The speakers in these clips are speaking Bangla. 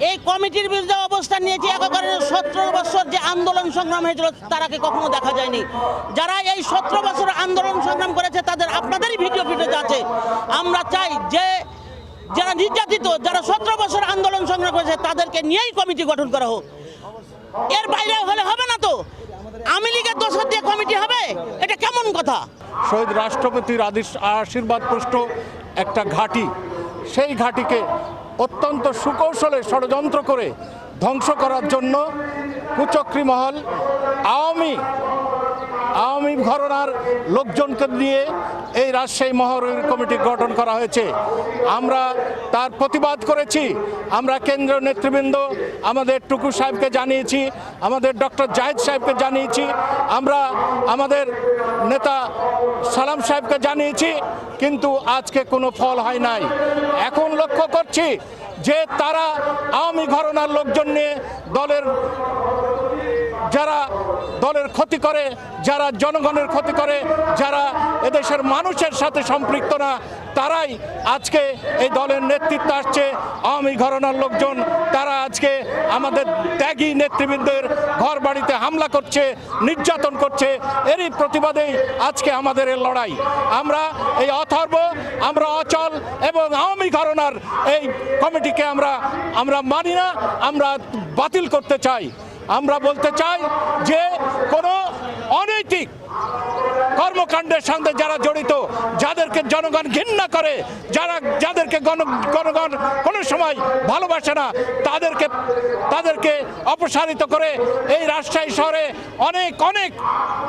এই কমিটির বিরুদ্ধে অবস্থান নিয়েছে একেবারে সতেরো বছর যে আন্দোলন সংগ্রাম হয়েছিল তারাকে কখনো দেখা যায়নি? যারা এই সতেরো বছর আন্দোলন সংগ্রাম করেছে, তাদের আপনাদেরই ভিডিও ভিডিও আছে। আমরা চাই যে, যারা নির্যাতিত, যারা সতেরো বছর আন্দোলন সংগ্রাম করেছে, তাদেরকে নিয়েই কমিটি গঠন করা হোক। এর বাইরে হলে হবে না তো? আওয়ামী লীগের দোষর দিয়ে কমিটি হবে? এটা কেমন কথা? শহীদ রাষ্ট্রপতির আদিস- আশীর্বাদ পুষ্ট একটা ঘাঁটি। সেই ঘাঁটিকে অত্যন্ত সুকৌশলে ষড়যন্ত্র করে ধ্বংস করার জন্য কুচক্রী মহল আওয়ামী আওয়ামী ঘরনার লোকজনকে নিয়ে এই রাজশাহী মহরের কমিটি গঠন করা হয়েছে। আমরা তার প্রতিবাদ করেছি। আমরা কেন্দ্রীয় নেতৃবৃন্দ, আমাদের টুকু সাহেবকে জানিয়েছি, আমাদের ডক্টর জাহেদ সাহেবকে জানিয়েছি, আমরা আমাদের নেতা সালাম সাহেবকে জানিয়েছি, কিন্তু আজকে কোনো ফল হয় নাই। এখন লক্ষ্য করছি যে তারা আওয়ামী ঘরনার লোকজন নিয়ে দলের যারা দলের ক্ষতি করে, যারা জনগণের ক্ষতি করে, যারা এদেশের মানুষের সাথে সম্পৃক্ত না, তারাই আজকে এই দলের নেতৃত্ব আসছে। আওয়ামী ঘরনার লোকজন, তারা আজকে আমাদের ত্যাগী নেতৃবৃন্দের ঘর বাড়িতে হামলা করছে, নির্যাতন করছে। এরই প্রতিবাদেই আজকে আমাদের এই লড়াই। আমরা এই অথর্ব, আমরা অচল এবং আওয়ামী ঘরনার এই কমিটিকে আমরা আমরা মানি না, আমরা বাতিল করতে চাই। আমরা বলতে চাই যে কোনো অনৈতিক কর্মকাণ্ডের সঙ্গে যারা জড়িত, যাদেরকে জনগণ ঘৃণা করে, যারা, যাদেরকে গণ- জনগণ কোনো সময় ভালোবাসে না, তাদেরকে তাদেরকে অপসারিত করে এই রাজশাহী শহরে অনেক অনেক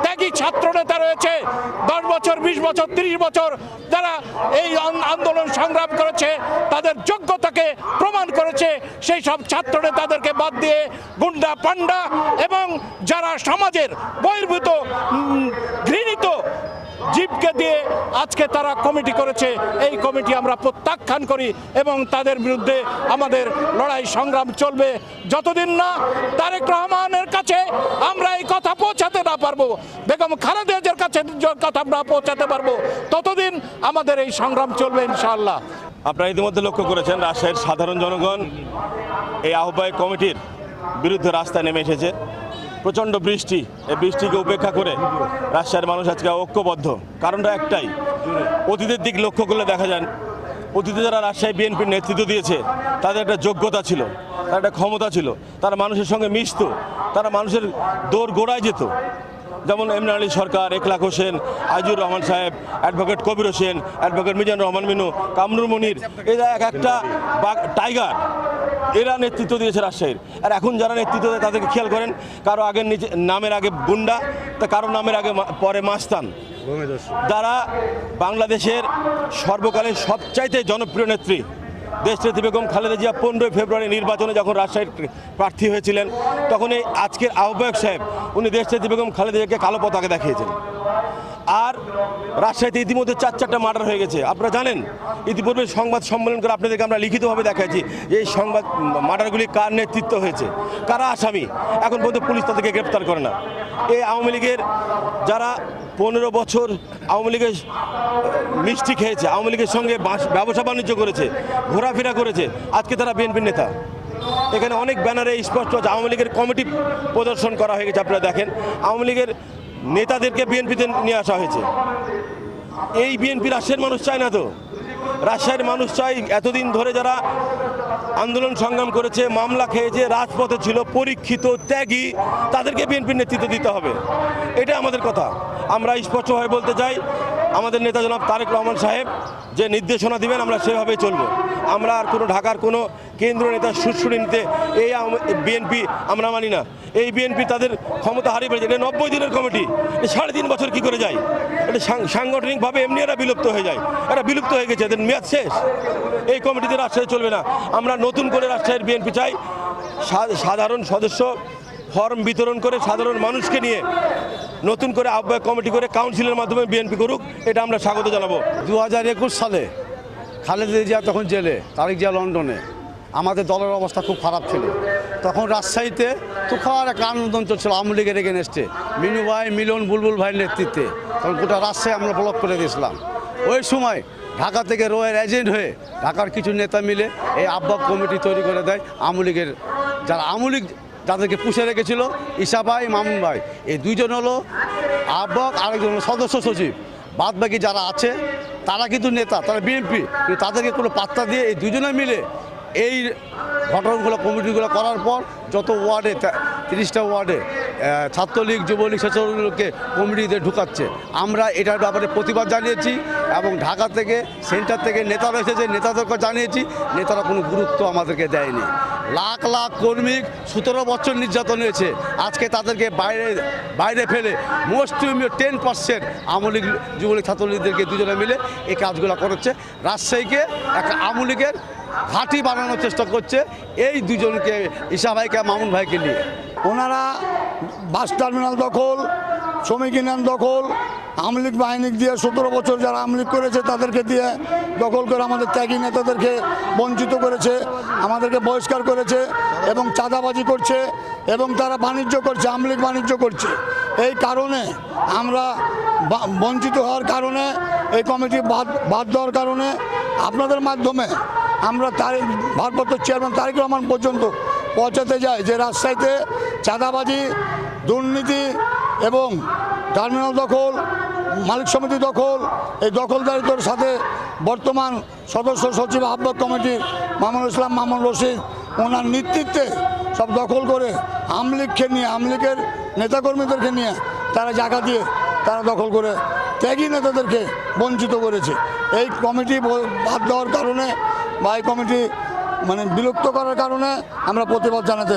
ত্যাগী ছাত্র নেতা রয়েছে। দশ বছর, বিশ বছর, তিরিশ বছর যারা এই আন্দোলন সংগ্রাম করেছে, তাদের যোগ্যতাকে প্রমাণ করেছে, সেই সব ছাত্র নেতাদেরকে বাদ দিয়ে গুন্ডা পান্ডা এবং যারা সমাজের বহির্ভূত ঘৃণিত জীবকে দিয়ে আজকে তারা কমিটি করেছে, এই কমিটি আমরা প্রত্যাখ্যান করি এবং তাদের বিরুদ্ধে আমাদের লড়াই সংগ্রাম চলবে। যতদিন না তারেক রহমানের কাছে আমরা এই কথা পৌঁছাতে না পারব, বেগম খালেদা জিয়ার কাছে কথা আমরা পৌঁছাতে পারব, ততদিন আমাদের এই সংগ্রাম চলবে ইনশাআল্লাহ। আপনারা ইতিমধ্যে লক্ষ্য করেছেন, রাজশাহীর সাধারণ জনগণ এই আহ্বায়ক কমিটির বিরুদ্ধে রাস্তায় নেমে এসেছে। প্রচণ্ড বৃষ্টি, এই বৃষ্টিকে উপেক্ষা করে রাজশাহীর মানুষ আজকে ঐক্যবদ্ধ। কারণটা একটাই, অতীতের দিক লক্ষ্য করলে দেখা যায়, অতীতে যারা রাজশাহী বিএনপির নেতৃত্ব দিয়েছে, তাদের একটা যোগ্যতা ছিল, তার একটা ক্ষমতা ছিল, তারা মানুষের সঙ্গে মিশতো, তারা মানুষের দৌড় গোড়ায় যেত। যেমন এমন আলী সরকার একলাখ হোসেন আইজুর রহমান সাহেব অ্যাডভোকেট কবির হোসেন অ্যাডভোকেট মিজান রহমান মিনু কামরুল মনির এরা এক একটা টাইগার এরা নেতৃত্ব দিয়েছে রাজশাহীর। আর এখন যারা নেতৃত্ব দেয় তাদেরকে খেয়াল করেন কারও আগের নিচে নামের আগে গুন্ডা তা কারও নামের আগে পরে মাস্তান। যারা বাংলাদেশের সর্বকালের সবচাইতে জনপ্রিয় নেত্রী দেশনেত্রী বেগম খালেদা জিয়া পনেরোই ফেব্রুয়ারি নির্বাচনে যখন রাজশাহীর প্রার্থী হয়েছিলেন, তখন এই আজকের আহ্বায়ক সাহেব, উনি দেশনেত্রী বেগম খালেদা জিয়াকে কালো পতাকা দেখিয়েছেন। আর রাজশাহীতে ইতিমধ্যে চার চারটা মার্ডার হয়ে গেছে। আপনারা জানেন, ইতিপূর্বে সংবাদ সম্মেলন করে আপনাদেরকে আমরা লিখিতভাবে দেখাচ্ছি যে এই সংবাদ মার্ডারগুলি কার নেতৃত্ব হয়েছে, কারা আসামি। এখন পর্যন্ত পুলিশ তাদেরকে গ্রেপ্তার করে না। এই আওয়ামী লীগের যারা পনেরো বছর আওয়ামী লীগের মিষ্টি খেয়েছে, আওয়ামী লীগের সঙ্গে বাস- ব্যবসা বাণিজ্য করেছে, ঘোরাফেরা করেছে। আজকে তারা বিএনপির নেতা। এখানে অনেক ব্যানারে স্পষ্ট আছে, আওয়ামী লীগের কমিটি প্রদর্শন করা হয়ে গেছে, আপনারা দেখেন। আওয়ামী লীগের নেতাদেরকে বিএনপিতে নিয়ে আসা হয়েছে। এই বিএনপি রাজশাহীর মানুষ চায় না তো? রাজশাহীর মানুষ চাই এতদিন ধরে যারা আন্দোলন সংগ্রাম করেছে, মামলা খেয়েছে, রাজপথে ছিল, পরীক্ষিত, ত্যাগী, তাদেরকে বিএনপির নেতৃত্ব দিতে হবে। এটা আমাদের কথা। আমরা স্পষ্টভাবে বলতে চাই আমাদের নেতা জনাব তারেক রহমান সাহেব যে নির্দেশনা দিবেন, আমরা সেভাবেই চলবো। আমরা আর কোনো ঢাকার কোনো কেন্দ্র নেতার সুশ্রুনি নিতে এই বিএনপি আমরা মানি না। এই বিএনপি তাদের ক্ষমতা হারিয়ে ফেলেছে। এটা নব্বই দিনের কমিটি। এটা সাড়ে তিন বছর কি করে যায়? এটা সাংগঠনিকভাবে এমনি এরা বিলুপ্ত হয়ে যায়। এরা বিলুপ্ত হয়ে গেছে। এদের মেয়াদ শেষ। এই কমিটিতে রাজশাহী চলবে না। আমরা নতুন করে রাজশাহীর বিএনপি চাই। সাধারণ সদস্য ফর্ম বিতরণ করে সাধারণ মানুষকে নিয়ে নতুন করে আহ্বায়ক কমিটি করে কাউন্সিলের মাধ্যমে বিএনপি করুক, এটা আমরা স্বাগত জানাব। দু হাজার একুশ সালে খালেদা জিয়া তখন জেলে, তারেক জিয়া লন্ডনে। আমাদের দলের অবস্থা খুব খারাপ ছিল। তখন রাজশাহীতে তুফার একটা আন্দোলন চলছিল আওয়ামী লীগের এগেনস্টে মিনু ভাই, মিলন বুলবুল ভাইয়ের নেতৃত্বে। তখন গোটা রাজশাহী আমরা ব্লক করে দিয়েছিলাম। ওই সময় ঢাকা থেকে রয়ের এজেন্ট হয়ে ঢাকার কিছু নেতা মিলে এই আব্বাক কমিটি তৈরি করে দেয় আওয়ামী লীগের। যারা আওয়ামী লীগ যাদেরকে পুষে রেখেছিল ঈশা ভাই, মামুন ভাই। এই দুইজন হলো আহ্বক, আরেকজন সদস্য সচিব। বাদ বাকি যারা আছে, তারা কিন্তু নেতা, তারা বিএনপি। কিন্তু তাদেরকে কোনো পাত্তা দিয়ে এই দুজনে মিলে এই ঘটনাগুলো, কমিটিগুলো করার পর যত ওয়ার্ডে তিরিশটা ওয়ার্ডে ছাত্রলীগ, যুবলীগ স্বেচ্ছাসেবককে কমিটিতে ঢুকাচ্ছে। আমরা এটার ব্যাপারে প্রতিবাদ জানিয়েছি এবং ঢাকা থেকে, সেন্টার থেকে নেতারা এসেছে, নেতাদেরকে জানিয়েছি। নেতারা কোনো গুরুত্ব আমাদেরকে দেয়নি। লাখ লাখ কর্মী সতেরো বছর নির্যাতন হয়েছে। আজকে তাদেরকে বাইরে বাইরে ফেলে most ten percent Awami League, Jubo League, ছাত্রলীগদেরকে দুজনে মিলে এই কাজগুলো করেছে। রাজশাহীকে একটা আওয়ামী লীগের ঘাঁটি বানানোর চেষ্টা করছে। এই দুজনকে ঈশা ভাইকে, মামুন ভাইকে নিয়ে। ওনারা বাস টার্মিনাল দখল, শ্রমিক ইউনিয়ন দখল আমলিগ বাহিনী দিয়ে সতেরো বছর যারা আমলিগ করেছে, তাদেরকে দিয়ে দখল করে আমাদের ত্যাগী নেতাদেরকে বঞ্চিত করেছে, আমাদেরকে বহিষ্কার করেছে এবং চাঁদাবাজি করছে এবং তারা বাণিজ্য করছে আমলিগ বাণিজ্য করছে। এই কারণে আমরা বঞ্চিত হওয়ার কারণে, এই কমিটি বাদ বাদ দেওয়ার কারণে আপনাদের মাধ্যমে আমরা তারিখ, ভারপ্রাপ্ত চেয়ারম্যান তারিক রহমান পর্যন্ত পৌঁছাতে যাই যে রাজশাহীতে চাঁদাবাজি দুর্নীতি এবং টার্মিনাল দখল, মালিক সমিতি দখল, এই দখলদারিত্বর সাথে বর্তমান সদস্য সচিব আহ্বায়ক কমিটির মামুন ইসলাম মামুন রশিদ, ওনার নেতৃত্বে সব দখল করে আমলিগকে নিয়ে আমলিগের নেতাকর্মীদেরকে নিয়ে তারা জায়গা দিয়ে তারা দখল করে ত্যাগী নেতাদেরকে বঞ্চিত করেছে এই কমিটি বাদ দেওয়ার কারণে বা এই কমিটি মানে বিলুপ্ত করার কারণে আমরা প্রতিবাদ জানাতে।